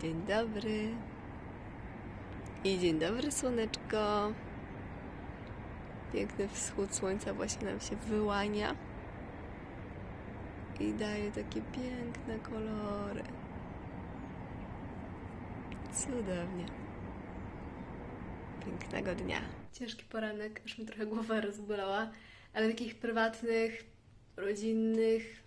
Dzień dobry. I dzień dobry, słoneczko. Piękny wschód słońca właśnie nam się wyłania. I daje takie piękne kolory. Cudownie. Pięknego dnia. Ciężki poranek, aż mi trochę głowa rozbolała, ale takich prywatnych, rodzinnych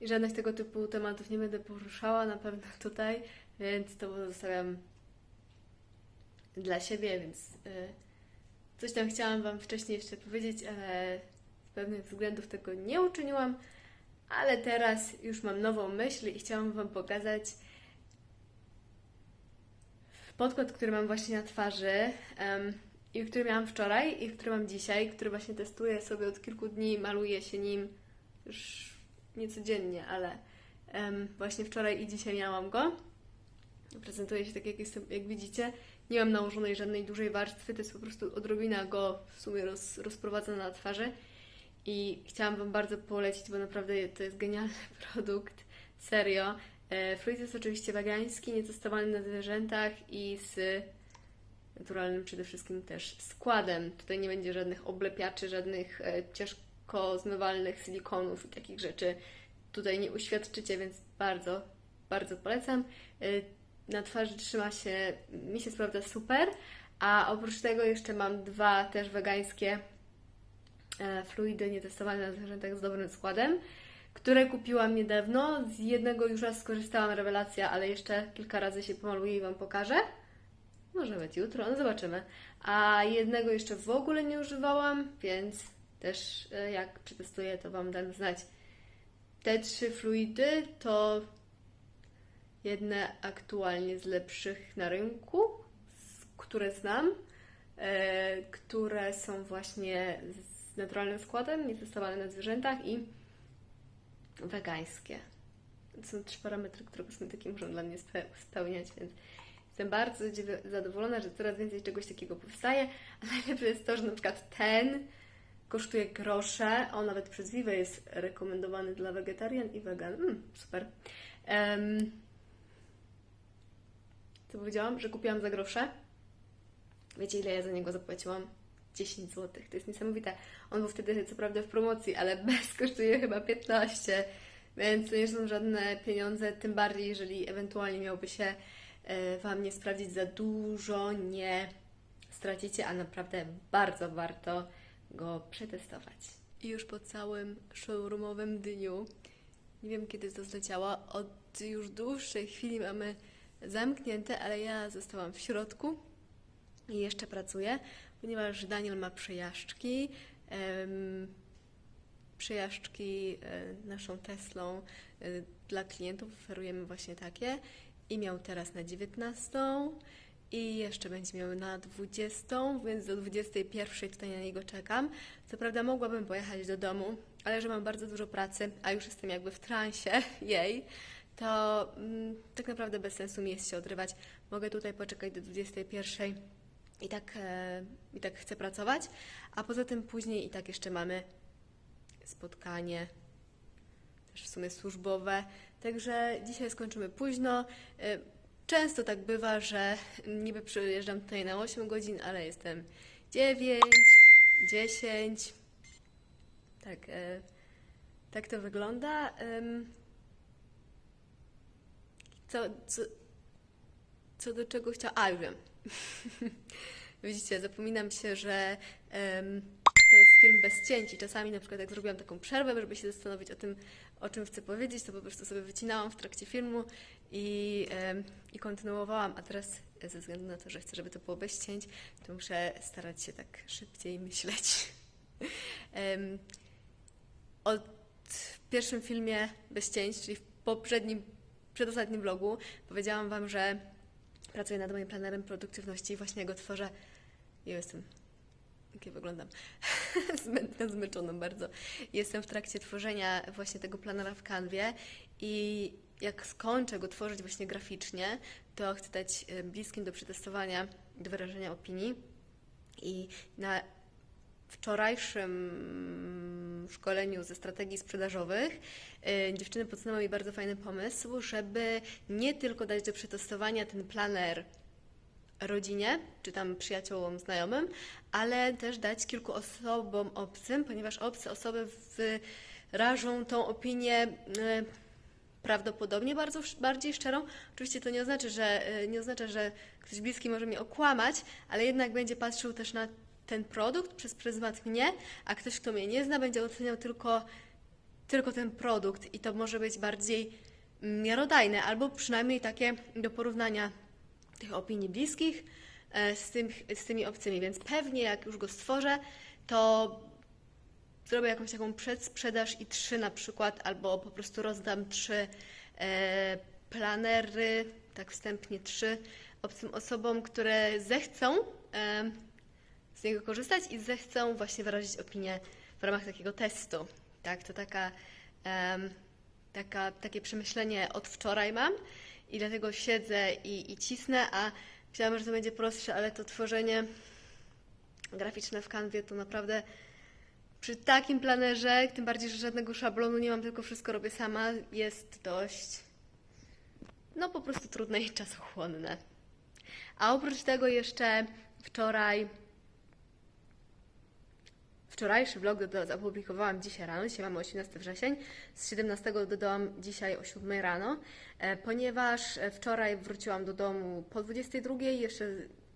i żadnych tego typu tematów nie będę poruszała na pewno tutaj, więc to zostawiam dla siebie, więc y, coś tam chciałam Wam wcześniej jeszcze powiedzieć, ale z pewnych względów tego nie uczyniłam, ale teraz już mam nową myśl i chciałam Wam pokazać podkład, który mam właśnie na twarzy em, i który miałam wczoraj i który mam dzisiaj, który właśnie testuję sobie od kilku dni, maluję się nim już nie codziennie, ale em, właśnie wczoraj i dzisiaj miałam go. Prezentuje się tak, jak, jestem, jak widzicie. Nie mam nałożonej żadnej dużej warstwy, to jest po prostu odrobina go w sumie roz, rozprowadzona na twarzy. I chciałam Wam bardzo polecić, bo naprawdę to jest genialny produkt. Serio. E, Fluid jest oczywiście wegański, nietestowany na zwierzętach i z naturalnym przede wszystkim też składem. Tutaj nie będzie żadnych oblepiaczy, żadnych e, ciężko zmywalnych silikonów i takich rzeczy. Tutaj nie uświadczycie, więc bardzo, bardzo polecam. E, Na twarzy trzyma się, mi się sprawdza super, a oprócz tego jeszcze mam dwa też wegańskie e, fluidy nietestowane na zwierzętach z dobrym składem, które kupiłam niedawno. Z jednego już raz skorzystałam, rewelacja, ale jeszcze kilka razy się pomaluję i Wam pokażę. Może nawet jutro, no zobaczymy. A jednego jeszcze w ogóle nie używałam, więc też e, jak przetestuję, to Wam dam znać. Te trzy fluidy to jedne aktualnie z lepszych na rynku, które znam, e, które są właśnie z naturalnym składem, nietestowane na zwierzętach i wegańskie. To są trzy parametry, które kosmetyki muszą dla mnie spe- spełniać, więc jestem bardzo zadowolona, że coraz więcej czegoś takiego powstaje. A najlepsze jest to, że na przykład ten kosztuje grosze, on nawet przez Vive jest rekomendowany dla wegetarian i wegan. Mm, super. Em, co powiedziałam? Że kupiłam za grosze. Wiecie, ile ja za niego zapłaciłam? 10 zł. To jest niesamowite. On był wtedy co prawda w promocji, ale bez kosztuje chyba 15, więc to nie są żadne pieniądze, tym bardziej, jeżeli ewentualnie miałoby się e, Wam nie sprawdzić za dużo, nie stracicie, a naprawdę bardzo warto go przetestować. I już po całym showroomowym dniu, nie wiem kiedy to zleciało, od już dłuższej chwili mamy zamknięte, ale ja zostałam w środku i jeszcze pracuję, ponieważ Daniel ma przejażdżki. em, przejażdżki e, naszą Teslą e, dla klientów oferujemy właśnie takie i miał teraz na 19 i jeszcze będzie miał na 20, więc do 21 tutaj na niego czekam. Co prawda mogłabym pojechać do domu, ale że mam bardzo dużo pracy, a już jestem jakby w transie jej, to mm, tak naprawdę bez sensu mi jest się odrywać. Mogę tutaj poczekać do 21 i tak, e, i tak chcę pracować, a poza tym później i tak jeszcze mamy spotkanie, też w sumie służbowe, także dzisiaj skończymy późno. E, Często tak bywa, że niby przyjeżdżam tutaj na 8 godzin, ale jestem 9, 10. Tak, e, tak to wygląda. Co, co, co do czego chciałam. A, już wiem. Widzicie, zapominam się, że to jest film bez cięć i czasami na przykład jak zrobiłam taką przerwę, żeby się zastanowić o tym, o czym chcę powiedzieć, to po prostu sobie wycinałam w trakcie filmu i, i kontynuowałam, a teraz ze względu na to, że chcę, żeby to było bez cięć, to muszę starać się tak szybciej myśleć. W pierwszym filmie bez cięć, czyli w poprzednim, przedostatnim vlogu, powiedziałam Wam, że pracuję nad moim planerem produktywności i właśnie go tworzę. Ja jestem, jak ja wyglądam, Zmę- zmęczoną bardzo. Jestem w trakcie tworzenia właśnie tego planera w kanwie i jak skończę go tworzyć właśnie graficznie, to chcę dać e, bliskim do przetestowania, do wyrażenia opinii. I na wczorajszym szkoleniu ze strategii sprzedażowych y, dziewczyny podsunęły mi bardzo fajny pomysł, żeby nie tylko dać do przetestowania ten planer rodzinie, czy tam przyjaciołom, znajomym, ale też dać kilku osobom obcym, ponieważ obce osoby wyrażą tą opinię e, prawdopodobnie bardzo, bardziej szczerą. Oczywiście to nie oznacza, że, e, nie oznacza, że ktoś bliski może mnie okłamać, ale jednak będzie patrzył też na ten produkt przez pryzmat mnie, a ktoś, kto mnie nie zna, będzie oceniał tylko, tylko ten produkt i to może być bardziej miarodajne, albo przynajmniej takie do porównania tych opinii bliskich e, z, tym, z tymi obcymi, więc pewnie jak już go stworzę, to zrobię jakąś taką przedsprzedaż i trzy na przykład, albo po prostu rozdam trzy e, planery, tak wstępnie trzy obcym osobom, które zechcą e, z niego korzystać i zechcą właśnie wyrazić opinię w ramach takiego testu. Tak, to taka, em, taka, takie przemyślenie od wczoraj mam i dlatego siedzę i, i cisnę, a myślałam, że to będzie prostsze, ale to tworzenie graficzne w kanwie to naprawdę przy takim planerze, tym bardziej, że żadnego szablonu nie mam, tylko wszystko robię sama, jest dość no po prostu trudne i czasochłonne. A oprócz tego jeszcze wczoraj Wczorajszy vlog zapublikowałam dzisiaj rano, dzisiaj mamy 18 wrzesień, z 17 dodałam dzisiaj o 7 rano, e, ponieważ e, wczoraj wróciłam do domu po 22, jeszcze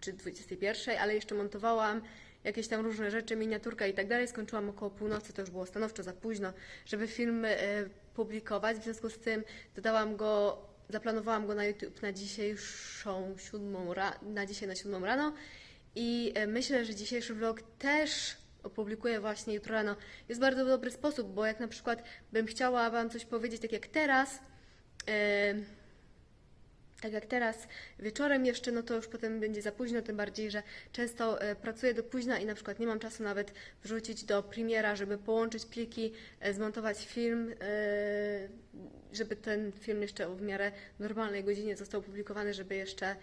czy 21, ale jeszcze montowałam jakieś tam różne rzeczy, miniaturka i tak dalej. Skończyłam około północy, to już było stanowczo za późno, żeby film e, publikować. W związku z tym dodałam go, zaplanowałam go na YouTube na dzisiejszą siódmą, na dzisiaj na siódmą rano i e, myślę, że dzisiejszy vlog też opublikuję właśnie jutro rano. Jest bardzo dobry sposób, bo jak na przykład bym chciała Wam coś powiedzieć, tak jak teraz, e, tak jak teraz wieczorem jeszcze, no to już potem będzie za późno, tym bardziej, że często e, pracuję do późna i na przykład nie mam czasu nawet wrzucić do premiera, żeby połączyć pliki, e, zmontować film, e, żeby ten film jeszcze w miarę normalnej godzinie został opublikowany, żeby jeszcze,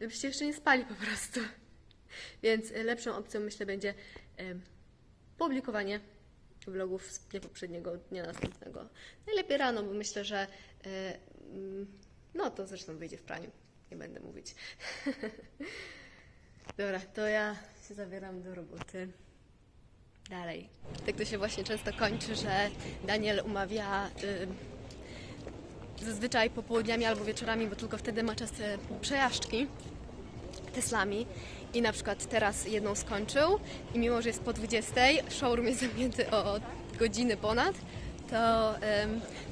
żebyście jeszcze nie spali po prostu. Więc lepszą opcją myślę będzie publikowanie vlogów z dnia poprzedniego, dnia następnego. Najlepiej rano, bo myślę, że mm, no to zresztą wyjdzie w praniu. Nie będę mówić. Dobra, to ja się zabieram do roboty. Dalej. Tak to się właśnie często kończy, że Daniel umawia y, zazwyczaj popołudniami albo wieczorami, bo tylko wtedy ma czas e, przejażdżki Teslami i na przykład teraz jedną skończył i mimo, że jest po 20, showroom jest zamknięty o godziny ponad, to,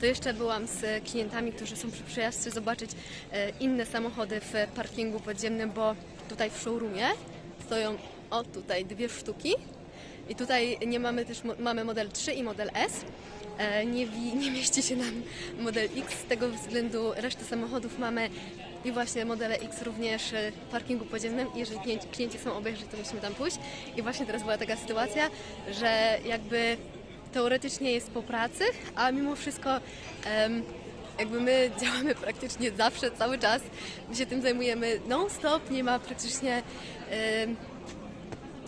to jeszcze byłam z klientami, którzy są przy przejażdżce zobaczyć e, inne samochody w parkingu podziemnym, bo tutaj w showroomie stoją o tutaj dwie sztuki i tutaj nie mamy też mamy model 3 i model S. E, Nie, nie mieści się nam model X, z tego względu resztę samochodów mamy i właśnie modele X również e, w parkingu podziemnym. Jeżeli klienci chcą obejrzeć, to musimy tam pójść. I właśnie teraz była taka sytuacja, że jakby teoretycznie jest po pracy, a mimo wszystko jakby my działamy praktycznie zawsze, cały czas. My się tym zajmujemy non-stop, nie ma praktycznie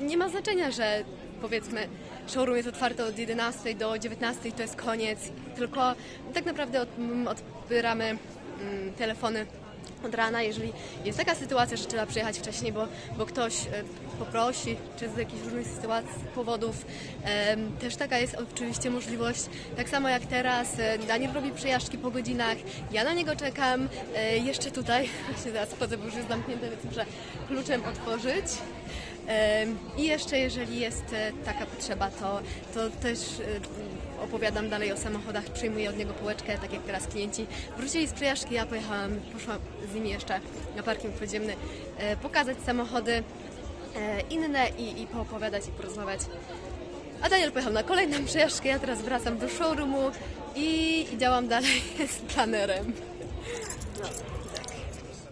nie ma znaczenia, że powiedzmy showroom jest otwarty od 11 do 19 to jest koniec, tylko tak naprawdę odbieramy mm, telefony od rana, jeżeli jest taka sytuacja, że trzeba przyjechać wcześniej, bo, bo ktoś e, poprosi, czy z jakichś różnych sytuacji, powodów. Też taka jest oczywiście możliwość. Tak samo jak teraz, e, Daniel robi przejażdżki po godzinach, ja na niego czekam, e, jeszcze tutaj, właśnie teraz wchodzę, bo już jest zamknięte, więc muszę kluczem otworzyć. I jeszcze jeżeli jest e, taka potrzeba, to, to też opowiadam dalej o samochodach, przyjmuję od niego półeczkę, tak jak teraz klienci wrócili z przejażdżki, ja pojechałam, poszłam z nimi jeszcze na parking podziemny, pokazać samochody inne i, i poopowiadać i porozmawiać. A Daniel pojechał na kolejną przejażdżkę, ja teraz wracam do showroomu i, i działam dalej z planerem. No, tak.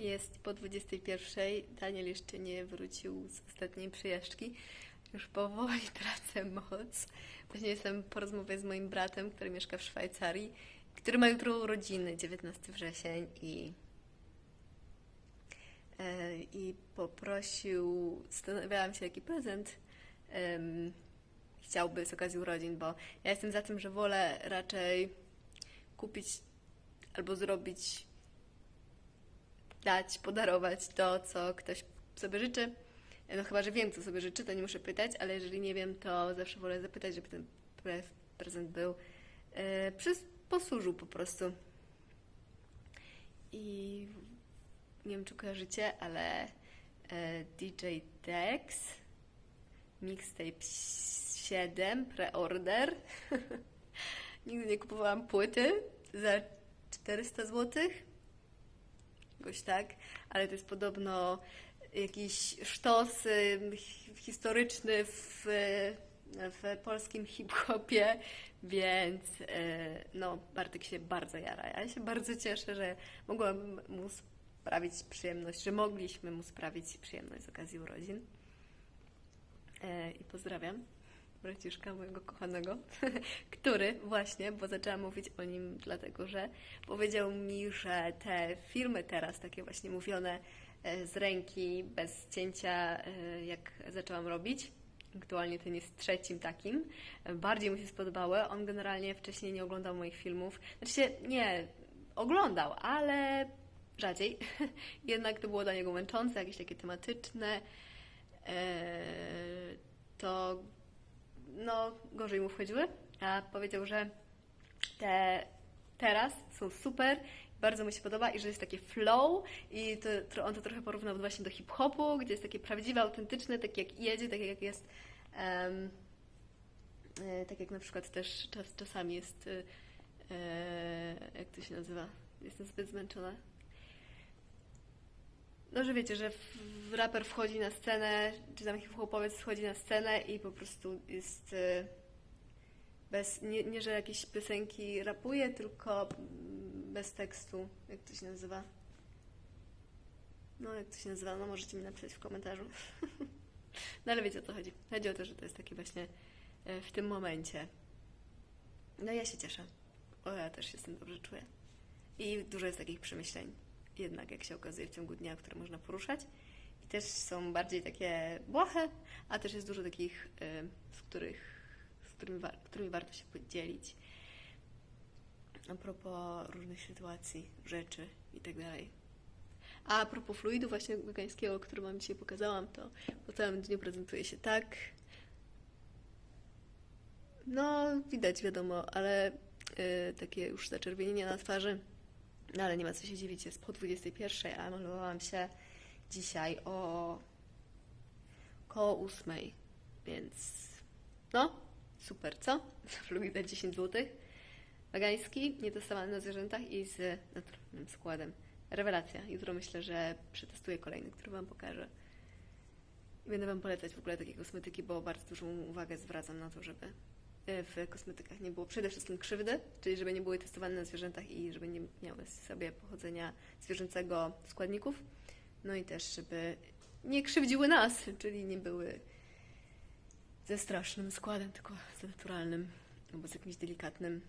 Jest po 21. Daniel jeszcze nie wrócił z ostatniej przejażdżki. Już powoli tracę moc. Właśnie jestem po rozmowie z moim bratem, który mieszka w Szwajcarii, który ma jutro urodziny, 19 wrzesień i e, i poprosił, zastanawiałam się jaki prezent em, chciałby z okazji urodzin, bo ja jestem za tym, że wolę raczej kupić albo zrobić, dać, podarować to, co ktoś sobie życzy. No chyba, że wiem, co sobie życzy, to nie muszę pytać, ale jeżeli nie wiem, to zawsze wolę zapytać, żeby ten pre- prezent był e, przez, posłużył po prostu. I nie wiem, czy kojarzycie, ale e, DJ Dex Mixtape 7 Preorder Nigdy nie kupowałam płyty za 400 zł. Jakoś tak, ale to jest podobno jakiś sztos hi- historyczny w, w polskim hip-hopie, więc y, no, Bartek się bardzo jara. Ja się bardzo cieszę, że mogłam mu sprawić przyjemność, że mogliśmy mu sprawić przyjemność z okazji urodzin. E, I pozdrawiam braciszka mojego kochanego, który właśnie, bo zaczęłam mówić o nim dlatego, że powiedział mi, że te filmy teraz, takie właśnie mówione e, z ręki, bez cięcia, e, jak zaczęłam robić, aktualnie ten jest trzecim takim, bardziej mu się spodobały. On generalnie wcześniej nie oglądał moich filmów. Znaczy się, nie, oglądał, ale rzadziej. Jednak to było dla niego męczące, jakieś takie tematyczne. E, to no, gorzej mu wchodziły, a powiedział, że te teraz są super, bardzo mu się podoba i że jest takie flow i to, on to trochę porównał właśnie do hip-hopu, gdzie jest takie prawdziwe, autentyczne, takie jak jedzie, takie jak jest e, tak jak na przykład też czas, czasami jest e, e, jak to się nazywa? Jestem zbyt zmęczona. No, że wiecie, że w, raper wchodzi na scenę, czy tam hip-hopowiec wchodzi na scenę i po prostu jest e, bez, nie, nie, że jakieś piosenki rapuje, tylko bez tekstu, jak to się nazywa. No, jak to się nazywa, no możecie mi napisać w komentarzu. no ale wiecie o co chodzi. Chodzi o to, że to jest takie właśnie e, w tym momencie. No ja się cieszę. O, ja też się z tym dobrze czuję. I dużo jest takich przemyśleń, jednak jak się okazuje w ciągu dnia, które można poruszać. I też są bardziej takie błahe, a też jest dużo takich, y, z których, z którymi, którymi warto się podzielić. A propos różnych sytuacji, rzeczy i tak. A propos fluidu właśnie wegańskiego, który Wam dzisiaj pokazałam, to po całym dniu prezentuje się tak. No, widać, wiadomo, ale y, takie już zaczerwienienie na twarzy. No ale nie ma co się dziwić, jest po 21, a malowałam się dzisiaj o koło 8, więc no, super, co? Za 10 zł. Wegański, nietestowany na zwierzętach i z naturalnym składem. Rewelacja. Jutro myślę, że przetestuję kolejny, który Wam pokażę. I Będę Wam polecać w ogóle takie kosmetyki, bo bardzo dużą uwagę zwracam na to, żeby w kosmetykach nie było przede wszystkim krzywdy, czyli żeby nie były testowane na zwierzętach i żeby nie miały sobie pochodzenia zwierzęcego składników. No i też, żeby nie krzywdziły nas, czyli nie były ze strasznym składem, tylko z naturalnym albo z jakimś delikatnym,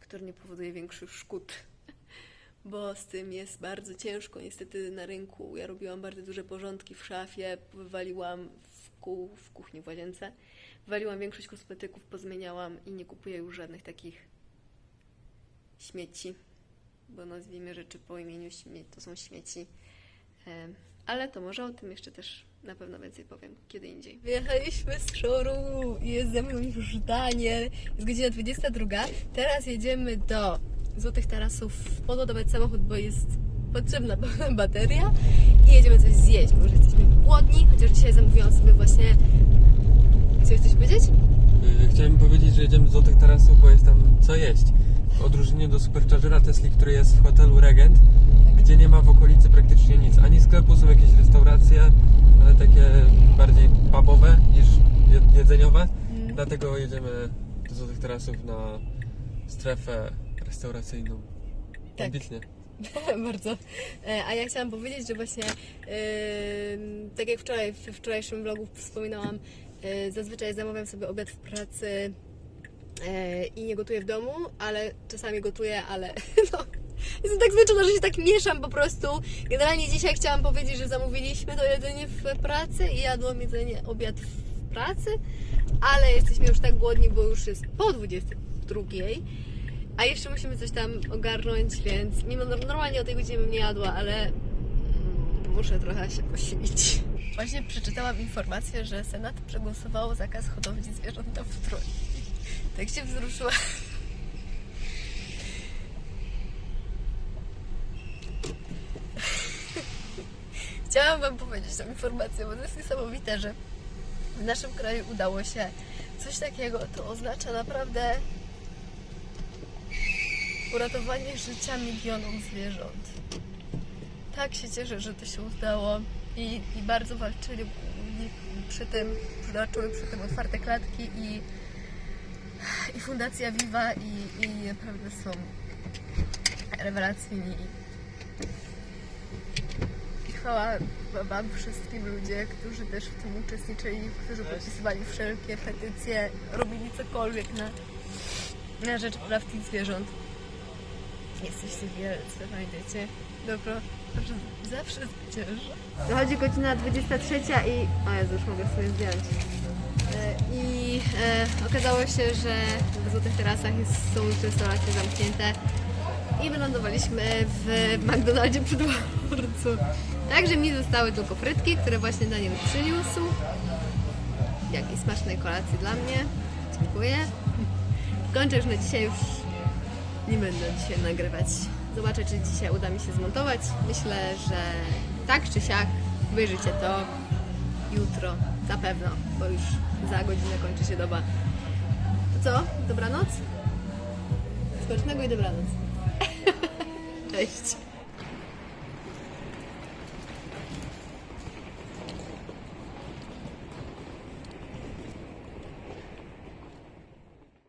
który nie powoduje większych szkód. Bo z tym jest bardzo ciężko niestety na rynku. Ja robiłam bardzo duże porządki w szafie, wywaliłam w, ku, w kuchni, w łazience. Wywaliłam większość kosmetyków, pozmieniałam i nie kupuję już żadnych takich śmieci, bo nazwijmy rzeczy po imieniu, śmie- to są śmieci. Ale to może o tym jeszcze też na pewno więcej powiem kiedy indziej. Wyjechaliśmy z szoru i jest ze mną już Daniel. Jest godzina 22. Teraz jedziemy do Złotych Tarasów pododawać samochód, bo jest potrzebna bateria i jedziemy coś zjeść, bo już jesteśmy głodni, chociaż dzisiaj zamówiłam sobie właśnie... Chcesz coś powiedzieć? Y, Chciałem powiedzieć, że jedziemy do Złotych Tarasów, bo jest tam co jeść. W odróżnieniu do Superchargera Tesli, który jest w hotelu Regent, gdzie nie ma w okolicy praktycznie nic. Ani sklepu, są jakieś restauracje, ale takie bardziej pubowe niż je- jedzeniowe. Dlatego jedziemy do Złotych Tarasów na strefę restauracyjną. Tak. Ambitnie. Bardzo. E, A ja chciałam powiedzieć, że właśnie e, tak jak wczoraj, w wczorajszym vlogu wspominałam, zazwyczaj zamawiam sobie obiad w pracy e, i nie gotuję w domu, ale czasami gotuję, ale no, jestem tak zmęczona, że się tak mieszam po prostu. Generalnie dzisiaj chciałam powiedzieć, że zamówiliśmy to jedzenie w pracy i jadłam jedzenie, obiad w pracy, ale jesteśmy już tak głodni, bo już jest po 22. A jeszcze musimy coś tam ogarnąć, więc mimo normalnie o tej godzinie bym nie jadła, ale mm, muszę trochę się posilić. Właśnie przeczytałam informację, że Senat przegłosował zakaz hodowli zwierząt na futro. Tak się wzruszyła. Chciałam Wam powiedzieć tą informację, bo to jest niesamowite, że w naszym kraju udało się coś takiego. To oznacza naprawdę uratowanie życia milionom zwierząt. Tak się cieszę, że to się udało i, i bardzo walczyli przy tym, walczyły przy tym otwarte klatki i, i Fundacja Viva i, i naprawdę są rewelacyjni. I chwała Wam wszystkim ludzie, którzy też w tym uczestniczyli, którzy podpisywali wszelkie petycje, robili cokolwiek na, na rzecz praw tych zwierząt. Jesteście wielcy, pamiętajcie. Dobro zawsze zwycięży. Dochodzi godzina 23 i... O Jezu, już mogę sobie zdjąć. E, I e, okazało się, że w Złotych Tarasach jest, są już restauracje zamknięte i wylądowaliśmy w McDonaldzie przy dworcu. Także mi zostały tylko frytki, które właśnie Daniel przyniósł. Jakiej smacznej kolacji dla mnie. Dziękuję. Kończę już na dzisiaj, już nie będę dzisiaj nagrywać. Zobaczę, czy dzisiaj uda mi się zmontować. Myślę, że tak czy siak wyjrzycie to jutro, na pewno, bo już za godzinę kończy się doba. To co? Dobranoc? Smacznego i dobranoc. Cześć.